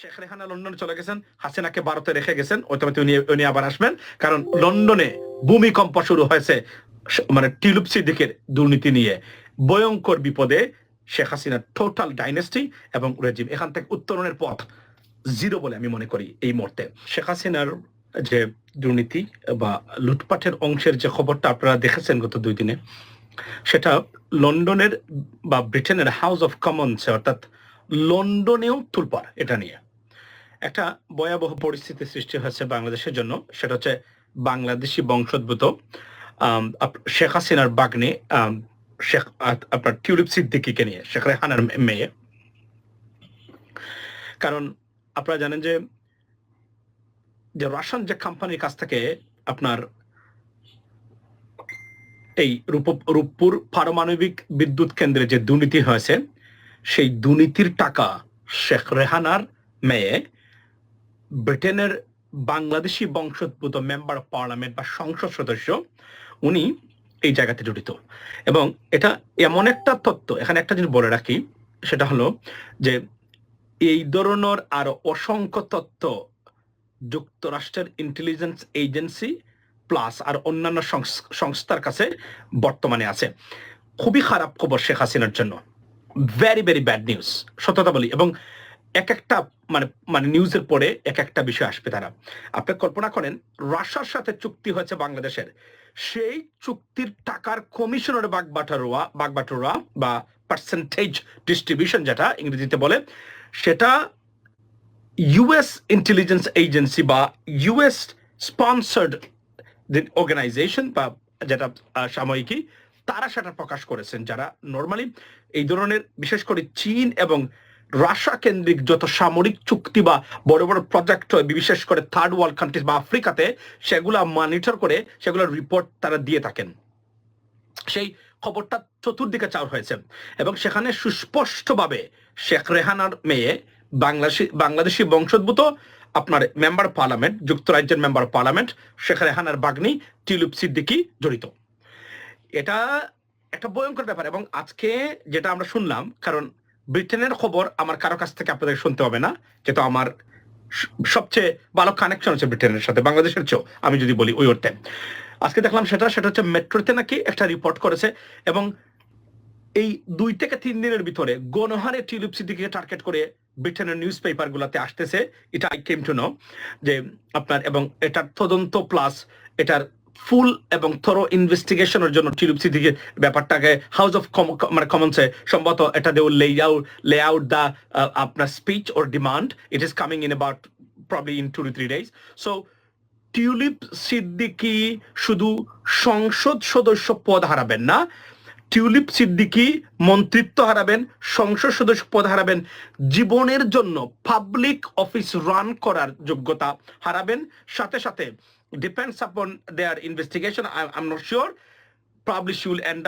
শেখ রেহানা লন্ডনে চলে গেছেন, হাসিনাকে ভারতে রেখে গেছেন ওইটাতে উনি উনি আবার আসবেন। কারণ লন্ডনে ভূমিকম্প শুরু হয়েছে মানে টিলুপ সিদ্দিকের দুর্নীতি নিয়ে। ভয়ঙ্কর বিপদে শেখ হাসিনার টোটাল ডাইনেস্টি এবং রেজিম এখান থেকে উত্তরণের পথ জিরো বলে আমি মনে করি এই মুহূর্তে। শেখ হাসিনার যে দুর্নীতি বা লুটপাটের অংশের যে খবরটা আপনারা দেখেছেন গত দুই দিনে, সেটা লন্ডনের বা ব্রিটেনের হাউস অফ কমন্স অর্থাৎ লন্ডনেও তুলপার এটা নিয়ে। একটা ভয়াবহ পরিস্থিতি সৃষ্টি হয়েছে বাংলাদেশের জন্য। সেটা হচ্ছে বাংলাদেশি বংশোদ্ভূত শেখ হাসিনার বাগ্নে শেখ আপনার টিউলিপ সিদ্দিকিকে নিয়ে, শেখ রেহানার মেয়ে। কারণ আপনারা জানেন যে যে রাশিয়ান যে কোম্পানির কাছ থেকে আপনার এই রূপ- রূপপুর পারমাণবিক বিদ্যুৎ কেন্দ্রে যে দুর্নীতি হয়েছে, সেই দুর্নীতির টাকা শেখ রেহানার মেয়ে ব্রিটেনের বাংলাদেশি বংশোদ্ভূত মেম্বার অফ পার্লামেন্ট বা সংসদ সদস্য, উনি এই জায়গাতে জড়িত। এবং এটা এমন একটা তত্ত্ব, এখানে একটা জিনিস বলে রাখি, সেটা হলো যে এই ধরনের আরও অসংখ্য তত্ত্ব যুক্তরাষ্ট্রের ইন্টেলিজেন্স এজেন্সি প্লাস আর অন্যান্য সংস- সংস্থার কাছে বর্তমানে আছে। খুবই খারাপ খবর শেখ হাসিনার জন্য। ভেরি ভেরি ব্যাড নিউজ সত্যতা বলি। এবং এক একটা মানে মানে নিউজের পরে এক একটা বিষয় আসবে তারা। আপনি কল্পনা করেন, রাশিয়ার সাথে চুক্তি হয়েছে বাংলাদেশের। সেই চুক্তির টাকার কমিশনের বাগবাটোয়া বাগবাটোয়া বা পার্সেন্টেজ ডিস্ট্রিবিউশন যেটা ইংরেজিতে বলে, সেটা ইউএস ইন্টেলিজেন্স এজেন্সি বা ইউএস স্পন্সার্ড অর্গানাইজেশন বা যেটা সাময়িকী, তারা সেটা প্রকাশ করেছেন। যারা নর্মালি এই ধরনের, বিশেষ করে চীন এবং রাশিয়া কেন্দ্রিক যত সামরিক চুক্তি বা বড় বড় প্রজেক্ট বিশেষ করে থার্ড ওয়ার্ল্ড কান্ট্রিজ বা আফ্রিকাতে, সেগুলা মনিটর করে সেগুলোর রিপোর্ট তারা দিয়ে থাকেন। সেই খবরটা চতুর্দিকে চাওয়া হয়েছে। এবং সেখানে সুস্পষ্টভাবে শেখ রেহানার মেয়ে বাংলাদেশি বাংলাদেশি বংশোদ্ভূত আপনার মেম্বার পার্লামেন্ট যুক্তরাজ্যের মেম্বার পার্লামেন্ট শেখ রেহানার বাগ্নি টিলুপ সিদ্দিকি জড়িত। এটা একটা ভয়ঙ্কর ব্যাপার এবং আজকে যেটা আমরা শুনলাম, কারণ ব্রিটেনের খবর আমার কারও কাছ থেকে আপনাদের শুনতে হবে না, যেহেতু আমার সবচেয়ে ভালো কানেকশন হচ্ছে ব্রিটেনের সাথে, বাংলাদেশের চেয়েও, আমি যদি বলি ওই অর্থে। আজকে দেখলাম সেটা সেটা হচ্ছে মেট্রোতে নাকি একটা রিপোর্ট করেছে, এবং এই দুই থেকে তিন দিনের ভিতরে গণহারে টিউলিপ সিদ্দিকে টার্গেট করে ব্রিটেনের নিউজ পেপার গুলাতে আসতেছে, এটা আই কেম টু নো যে আপনার, এবং এটার তদন্ত প্লাস এটার ফুল এবং থরো ইনভেস্টিগেশনের জন্য টিউলিপ সিদ্দিকের ব্যাপারটাকে হাউস অফ মানে কমন্সে সম্ভবত এটা দেও লে আউট লে আউট দ্য আপনার speech or demand it is coming in about probably in two three days so Tulip Siddiqui শুধু সংসদ সদস্য পদ হারাবেন না টিউলিপ সিদ্দিকি মন্ত্রিত্ব হারাবেন, সংসদ সদস্য পদ হারাবেন, জীবনের জন্য পাবলিক অফিস রান করার যোগ্যতা হারাবেন। সাথে সাথে depends upon their investigation I'm not sure probably she will end